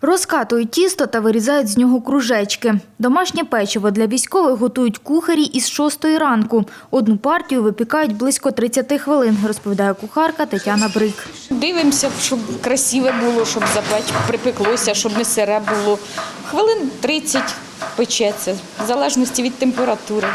Розкатують тісто та вирізають з нього кружечки. Домашнє печиво для військових готують кухарі із 6 ранку. Одну партію випікають близько 30 хвилин, розповідає кухарка Тетяна Брик. Дивимося, щоб красиве було, щоб запеч припеклося, щоб не сире було. Хвилин 30 печеться, в залежності від температури.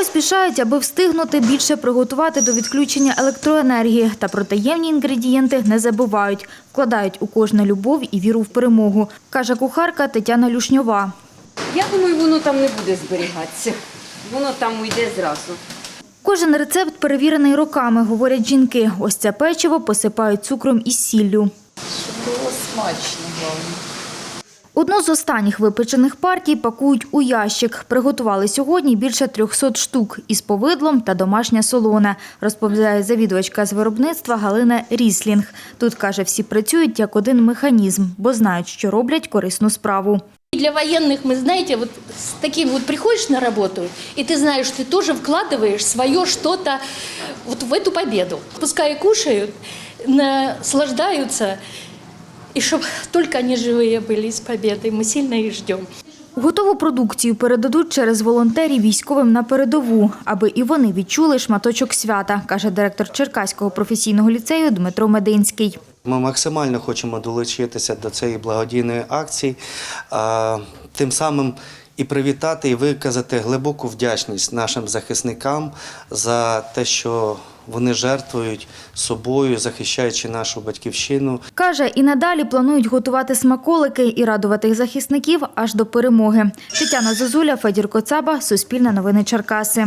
Поспішають, аби встигнути більше приготувати до відключення електроенергії. Та про таємні інгредієнти не забувають. Вкладають у кожне любов і віру в перемогу, каже кухарка Тетяна Люшньова. Я думаю, воно там не буде зберігатися. Воно там уйде зразу. Кожен рецепт перевірений роками, говорять жінки. Ось це печиво посипають цукром і сіллю. Щоб Було смачно, головне. Одну з останніх випечених партій пакують у ящик. Приготували сьогодні більше 300 штук із повидлом та домашня солона, розповідає завідувачка з виробництва Галина Ріслінг. Тут, каже, всі працюють як один механізм, бо знають, що роблять корисну справу. И Для военных, мы, знаете, вот с таким вот приходишь на работу, и ты знаешь, ты тоже вкладываешь свое что-то вот в эту победу. Пускай кушают, наслаждаются, и чтобы только они живые были с победой. Мы сильно их ждем. Готову продукцію передадуть через волонтерів військовим на передову, аби і вони відчули шматочок свята, каже директор Черкаського професійного ліцею Дмитро Мединський. Ми максимально хочемо долучитися до цієї благодійної акції, а, тим самим і привітати, і виказати глибоку вдячність нашим захисникам за те, що вони жертвують собою, захищаючи нашу батьківщину. Каже, і надалі планують готувати смаколики і радувати захисників аж до перемоги. Тетяна Зозуля, Федір Коцаба, Суспільне новини Черкаси.